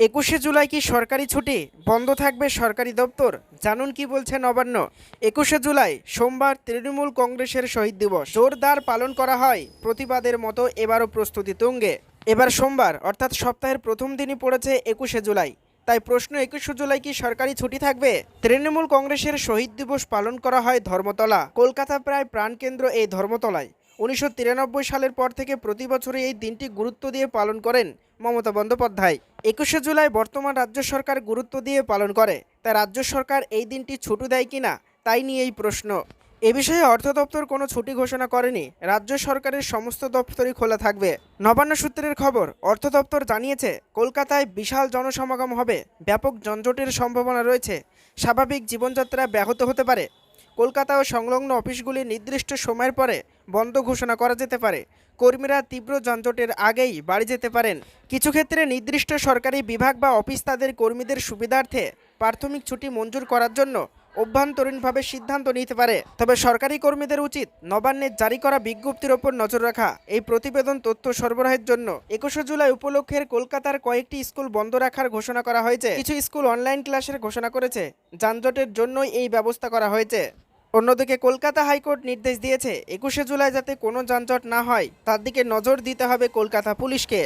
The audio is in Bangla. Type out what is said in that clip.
একুশে জুলাই কি সরকারি ছুটি? বন্ধ থাকবে সরকারি দপ্তর? জানুন কি বলছে নবান্ন। একুশে জুলাই, সোমবার তৃণমূল কংগ্রেসের শহীদ দিবস। জোরদার পালন করা হয় প্রতিবাদের মতো এবারও প্রস্তুতি তুঙ্গে। এবার সোমবার, অর্থাৎ সপ্তাহের প্রথম দিনই পড়েছে একুশে জুলাই। তাই প্রশ্ন, একুশে জুলাই কি সরকারি ছুটি থাকবে? তৃণমূল কংগ্রেসের শহীদ দিবস পালন করা হয় ধর্মতলা। কলকাতা প্রায় প্রাণকেন্দ্র এই ধর্মতলায়। উনিশশো তিরানব্বই সালের পর থেকে প্রতি বছরই এই দিনটি গুরুত্ব দিয়ে পালন করেন মমতা বন্দ্যোপাধ্যায়। একুশে জুলাই বর্তমান রাজ্য সরকার গুরুত্ব দিয়ে পালন করে। তাই রাজ্য সরকার এই দিনটি ছুটি দেয় কিনা, তাই নিয়েই প্রশ্ন। এ বিষয়ে অর্থ দপ্তর কোনো ছুটি ঘোষণা করেনি। রাজ্য সরকারের সমস্ত দপ্তরই খোলা থাকবে। নবান্ন সূত্রের খবর, অর্থ দপ্তর জানিয়েছে, কলকাতায় বিশাল জনসমাগম হবে। ব্যাপক যানজটের সম্ভাবনা রয়েছে। স্বাভাবিক জীবনযাত্রা ব্যাহত হতে পারে। কলকাতা ও সংলগ্ন অফিসগুলি নির্দিষ্ট সময়ের পরে বন্ধ ঘোষণা করা যেতে পারে। কর্মীরা তীব্র যানজটের আগেই বাড়ি যেতে পারেন। কিছু ক্ষেত্রে নির্দিষ্ট সরকারি বিভাগ বা অফিস তাদের কর্মীদের সুবিধার্থে প্রাথমিক ছুটি মঞ্জুর করার জন্য অভ্যন্তরীণভাবে সিদ্ধান্ত নিতে পারে। তবে সরকারি কর্মীদের উচিত নবান্নের জারি করা বিজ্ঞপ্তির ওপর নজর রাখা। এই প্রতিবেদন তথ্য সরবরাহের জন্য একুশে জুলাই উপলক্ষের কলকাতার কয়েকটি স্কুল বন্ধ রাখার ঘোষণা করা হয়েছে। কিছু স্কুল অনলাইন ক্লাসের ঘোষণা করেছে। যানজটের জন্যই এই ব্যবস্থা করা হয়েছে। অন্যদিকে কলকাতা হাইকোর্ট নির্দেশ দিয়েছে, একুশে জুলাই যাতে কোনো যানজট না হয়, তার দিকে নজর দিতে হবে কলকাতা পুলিশকে।